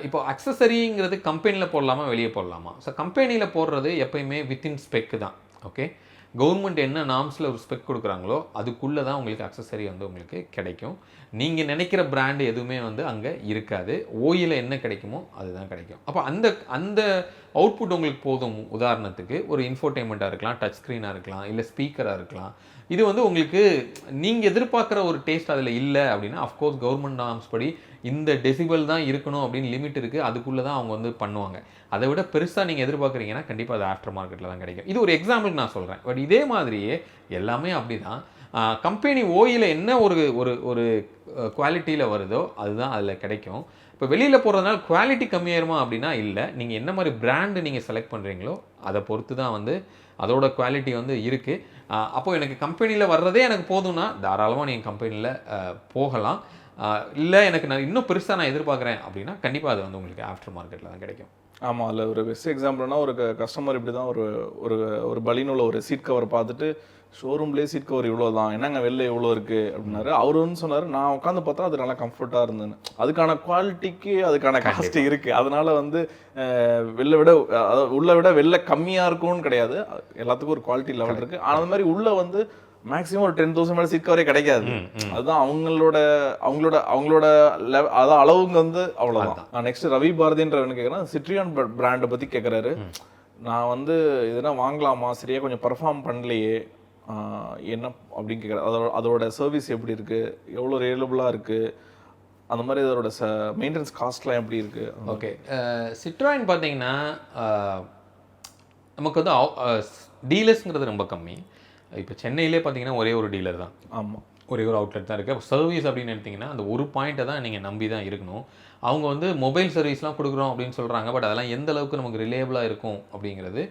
A: இப்போ அக்சசரிங்கிறது கம்பெனியில் போடலாமா வெளியே போடலாமா? ஸோ கம்பெனியில் போடுறது எப்பயுமே வித்தின் ஸ்பெக்கு தான். ஓகே கவர்மெண்ட் என்ன நாம்ஸில் ஒரு ஸ்பெக் கொடுக்குறாங்களோ அதுக்குள்ளே தான் உங்களுக்கு அக்சசரி வந்து உங்களுக்கு கிடைக்கும். நீங்கள் நினைக்கிற பிராண்டு எதுவுமே வந்து அங்கே இருக்காது. ஓயில் என்ன கிடைக்குமோ அதுதான் கிடைக்கும். அப்போ அந்த அந்த அவுட்புட் உங்களுக்கு போதும் உதாரணத்துக்கு. ஒரு இன்ஃபோர்டைன்மெண்ட்டாக இருக்கலாம் டச் ஸ்க்ரீனாக இருக்கலாம் இல்லை ஸ்பீக்கராக இருக்கலாம். இது வந்து உங்களுக்கு நீங்கள் எதிர்பார்க்குற ஒரு டேஸ்ட் அதில் இல்லை அப்படின்னா அஃப்கோர்ஸ் கவர்மெண்ட் நார்ம்ஸ் படி இந்த டெசிபிள் தான் இருக்கணும் அப்படின்னு லிமிட் இருக்குது அதுக்குள்ளே தான் அவங்க வந்து பண்ணுவாங்க. அதை விட பெருசாக நீங்கள் எதிர்பார்க்குறீங்கன்னா கண்டிப்பாக அது ஆஃப்டர் மார்க்கெட்டில் தான் கிடைக்கும். இது ஒரு எக்ஸாம்பிளுக்கு நான் சொல்கிறேன் பட் இதே மாதிரியே எல்லாமே அப்படி தான் கம்பெனி ஓயில் என்ன ஒரு ஒரு ஒரு குவாலிட்டியில் வருதோ அதுதான் அதில் கிடைக்கும். இப்போ வெளியில் போகிறதுனால குவாலிட்டி கம்மியாயிருமா அப்படின்னா இல்லை. நீங்கள் என்ன மாதிரி பிராண்டு நீங்கள் செலக்ட் பண்ணுறீங்களோ அதை பொறுத்து தான் வந்து அதோட குவாலிட்டி வந்து இருக்குது அப்போது எனக்கு கம்பெனியில் வர்றதே எனக்கு போதும்னா தாராளமாக நீங்கள் கம்பெனியில் போகலாம். இல்லை எனக்கு நான் இன்னும் பெருசாக நான் எதிர்பார்க்குறேன் அப்படின்னா கண்டிப்பாக அது வந்து உங்களுக்கு ஆஃப்டர் மார்க்கெட்டில் தான் கிடைக்கும்.
B: ஆமாம் அதில் ஒரு பெஸ்ட் எக்ஸாம்பிள்னா ஒரு கஸ்டமர் இப்படி தான் ஒரு ஒரு ஒரு பலினோல ஒரு சீட் கவர் பார்த்துட்டு ஷோரூம்லேயே சீட் கவர் இவ்வளோ தான் என்னங்க வெளில இவ்வளோ இருக்குது அப்படின்னாரு. அவர் வந்து சொன்னார் நான் உட்காந்து பார்த்தா அது நல்லா கம்ஃபர்ட்டாக இருந்ததுன்னு. அதுக்கான குவாலிட்டிக்கு அதுக்கான காஸ்ட் இருக்குது அதனால வந்து வெளில விட உள்ள விட வெளில கம்மியாக இருக்கும்னு கிடையாது. எல்லாத்துக்கும் ஒரு குவாலிட்டி லெவல் இருக்குது அந்த மாதிரி உள்ள வந்து மேக்ஸிமம் ஒரு டென் தௌசண்ட் மேலே சீட் கவரே கிடைக்காது. அதுதான் அவங்களோட அவங்களோட அவங்களோட level- அதான் அளவுங்க வந்து அவ்வளவுதான். நான் நெக்ஸ்ட் ரவி பாரதின்ற என்ன கேட்குறேன் சிட்ரியான் பிராண்டை பத்தி கேட்குறாரு நான் வந்து எதுனா வாங்கலாமா? சரியா கொஞ்சம் பர்ஃபார்ம் பண்ணலையே. என்ன அப்படின்னு கேட்குறேன். அதோட அதோட சர்வீஸ் எப்படி இருக்கு? எவ்வளோ ரியலபிளாக இருக்கு? அந்த மாதிரி அதோட ச மெயின்டெனன்ஸ் காஸ்ட்லாம் எப்படி இருக்கு?
A: ஓகே சிட்ராயின் பார்த்தீங்கன்னா நமக்கு வந்து டீலர்ஸ்ங்கிறது ரொம்ப கம்மி. இப்போ சென்னையிலே பார்த்தீங்கன்னா ஒரே ஒரு டீலர் தான்.
B: ஆமா.
A: ஒரே ஒரு அவுட்லெட் தான் இருக்குது சர்வீஸ் அப்படின்னு எடுத்திங்கன்னா அந்த ஒரு பாயிண்ட்டை தான் நீங்கள் நம்பி தான் இருக்கணும். அவங்க வந்து மொபைல் சர்வீஸ்லாம் கொடுக்குறோம் அப்படின்னு சொல்கிறாங்க பட் அதெல்லாம் எந்த அளவுக்கு நமக்கு ரிலேபிளாக இருக்கும் அப்படிங்கிறது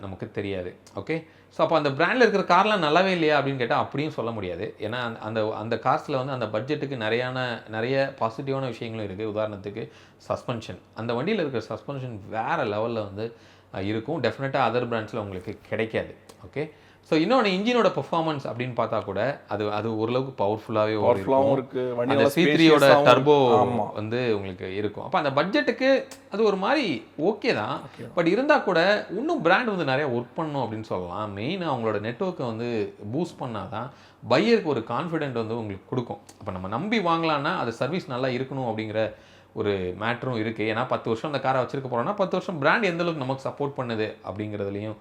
A: நமக்கு தெரியாது. ஓகே ஸோ அப்போ அந்த பிராண்டில் இருக்கிற கார்லாம் நல்லாவே இல்லையா அப்படின்னு கேட்டால் அப்படியும் சொல்ல முடியாது. ஏன்னா அந்த- அந்த அந்த கார்ஸில் வந்து அந்த பட்ஜெட்டுக்கு நிறையான நிறைய பாசிட்டிவான விஷயங்களும் இருக்குது உதாரணத்துக்கு சஸ்பென்ஷன் அந்த வண்டியில் இருக்கிற சஸ்பென்ஷன் வேறு லெவலில் வந்து இருக்கும். டெஃபினட்டாக அதர் பிராண்ட்ஸில் உங்களுக்கு கிடைக்காது. ஓகே ஸோ இன்னொன்று இன்ஜினோட பெர்ஃபார்மன்ஸ் அப்படின்னு பார்த்தா கூட அது அது ஓரளவுக்கு பவர்ஃபுல்லாகவே
B: பவர்ஃபுல்லாகவும் இருக்கு. வண்டி
A: அந்த சி த்ரீயோட டர்போ வந்து உங்களுக்கு இருக்கும். அப்போ அந்த பட்ஜெட்டுக்கு அது ஒரு மாதிரி ஓகே தான். பட் இருந்தால் கூட இன்னும் பிராண்ட் வந்து நிறைய ஒர்க் பண்ணும் அப்படின்னு சொல்லலாம். மெயின் அவங்களோட நெட்ஒர்க்கை வந்து பூஸ்ட் பண்ணால் தான் பையருக்கு ஒரு கான்ஃபிடென்ட் வந்து உங்களுக்கு கொடுக்கும். அப்போ நம்ம நம்பி வாங்கலாம்னா அது சர்வீஸ் நல்லா இருக்கணும் அப்படிங்கிற ஒரு மேட்ரும் இருக்குது ஏன்னா பத்து வருஷம் அந்த காரை வச்சிருக்க போகிறோம்னா பத்து வருஷம் பிராண்ட் எந்தளவுக்கு நமக்கு சப்போர்ட் பண்ணுது அப்படிங்கிறதுலையும்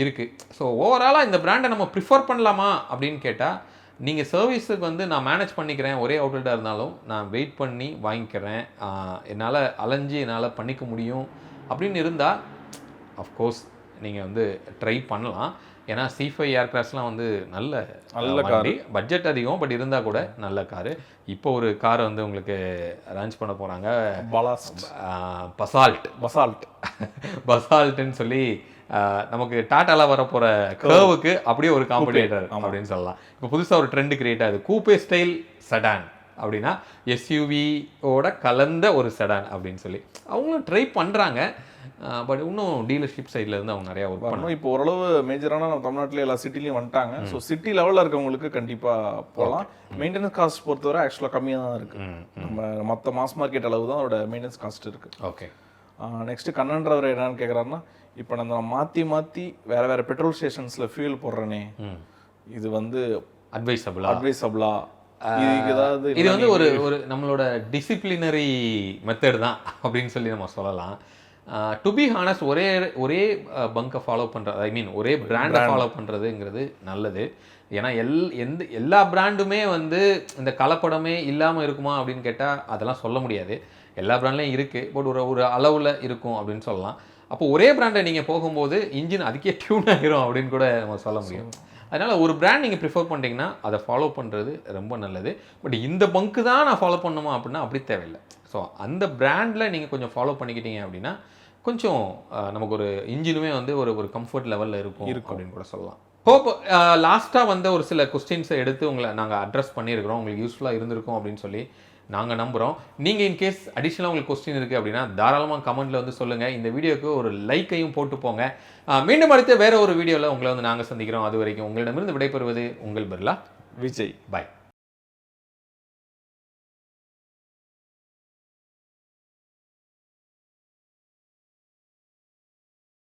A: இருக்குது ஸோ ஓவராலாக இந்த பிராண்டை நம்ம ப்ரிஃபர் பண்ணலாமா அப்படின்னு கேட்டால் நீங்கள் சர்வீஸுக்கு வந்து நான் மேனேஜ் பண்ணிக்கிறேன். ஒரே அவுட்லெட்டாக இருந்தாலும் நான் வெயிட் பண்ணி வாங்கிக்கிறேன். என்னால் அலைஞ்சு என்னால் பண்ணிக்க முடியும் அப்படின்னு இருந்தால் அஃப்கோர்ஸ் நீங்கள் வந்து ட்ரை பண்ணலாம். ஏன்னா சி ஃபைவ் ஏர்கிராஃப்ட்ஸ்லாம் வந்து நல்ல
B: நல்ல
A: வண்டி. பட்ஜெட் அதிகம் பட் இருந்தால் கூட நல்ல காரு. இப்போ ஒரு காரை வந்து உங்களுக்கு லான்ச் பண்ண போகிறாங்க
B: பலாஸ்ட்
A: பசால்ட்
B: பசால்ட்
A: பசால்ட்னு சொல்லி நமக்கு டாட்டால வர போற கர்வுக்கு அப்படியே ஒரு காம்படிட்டர் அப்படின்னு சொல்லலாம். இப்போ புதுசா ஒரு ட்ரெண்ட் கிரியேட் ஆகுது. கூப்பே ஸ்டைல் செடான் அப்படின்னா எஸ்யூவியோட கலந்த ஒரு செடான் அப்படின்னு சொல்லி. அவங்களும் ட்ரை பண்றாங்க. பட் இன்னும் டீலர்ஷிப் சைட்ல இருந்து அவங்க நிறைய ஒர்க் பண்ணாங்க.
B: வரணும் இப்போ ஓரளவு மேஜரான நம்ம தமிழ்நாட்டில் எல்லா சிட்டிலையும் வந்துட்டாங்க. ஸோ சிட்டி லெவலில் இருக்கவங்களுக்கு கண்டிப்பாக போகலாம். மெயின்டெனன்ஸ் காஸ்ட் பொறுத்தவரை ஆக்சுவலாக கம்மியாக தான் இருக்கு. நம்ம மற்ற மாஸ் மார்க்கெட் அளவு தான் அதோட மெயின்டெனன்ஸ் காஸ்ட் இருக்கு.
A: ஓகே
B: நெக்ஸ்ட் கண்ணன்றவர் என்னன்னு கேட்குறாருன்னா இப்போ நம்ம மாற்றி மாற்றி வேற வேற பெட்ரோல் ஸ்டேஷன்ஸில் ஃபியூல் போடுறேனே. இது வந்து
A: அட்வைசபிளா
B: அட்வைசபிளா
A: இது வந்து ஒரு ஒரு நம்மளோட டிசிப்ளினரி மெத்தட் தான் அப்படின்னு சொல்லி நம்ம சொல்லலாம். டு பி ஹானஸ்ட் ஒரே ஒரே பங்கை ஃபாலோ பண்ணுறது ஐ மீன் ஒரே பிராண்டை ஃபாலோ பண்ணுறதுங்கிறது நல்லது. ஏன்னா எல் எந்த எல்லா பிராண்டுமே வந்து இந்த கலப்படமே இல்லாமல் இருக்குமா அப்படின்னு கேட்டால் அதெல்லாம் சொல்ல முடியாது. எல்லா பிராண்ட்லையும் இருக்குது பட் ஒரு ஒரு அளவில் இருக்கும் அப்படின்னு சொல்லலாம். அப்போ ஒரே பிராண்டை நீங்கள் போகும்போது இன்ஜின் அதுக்கே டியூன் ஆகிரும் அப்படின்னு கூட நம்ம சொல்ல முடியும். அதனால் ஒரு பிராண்ட் நீங்கள் ப்ரிஃபர் பண்ணிட்டீங்கன்னா அதை ஃபாலோ பண்ணுறது ரொம்ப நல்லது. பட் இந்த பங்கு தான் நான் ஃபாலோ பண்ணணுமா அப்படின்னா அப்படி தேவையில்லை. ஸோ அந்த பிராண்டில் நீங்கள் கொஞ்சம் ஃபாலோ பண்ணிக்கிட்டீங்க அப்படின்னா கொஞ்சம் நமக்கு ஒரு இன்ஜினுமே வந்து ஒரு ஒரு கம்ஃபர்ட் லெவலில் இருக்கும் அப்படின்னு கூட சொல்லலாம். ஹோப் லாஸ்ட்டாக வந்த ஒரு சில கொஸ்டின்ஸை எடுத்து உங்களை நாங்கள் அட்ரஸ் பண்ணியிருக்கிறோம். உங்களுக்கு யூஸ்ஃபுல்லாக இருந்திருக்கும் அப்படின்னு சொல்லி நாங்கள் நம்புகிறோம் நீங்கள் இன்கேஸ் அடிஷ்னலாக உங்களுக்கு கொஸ்டின் இருக்குது அப்படின்னா தாராளமாக கமெண்ட்டில் வந்து சொல்லுங்கள் இந்த வீடியோக்கு ஒரு லைக்கையும் போட்டு போங்க. மீண்டும் அடுத்த வேற ஒரு வீடியோவில் உங்களை வந்து நாங்கள் சந்திக்கிறோம். அது வரைக்கும் உங்களிடமிருந்து விடைபெறுவது உங்கள் பிர்லா.
B: விஜய்.
A: பாய்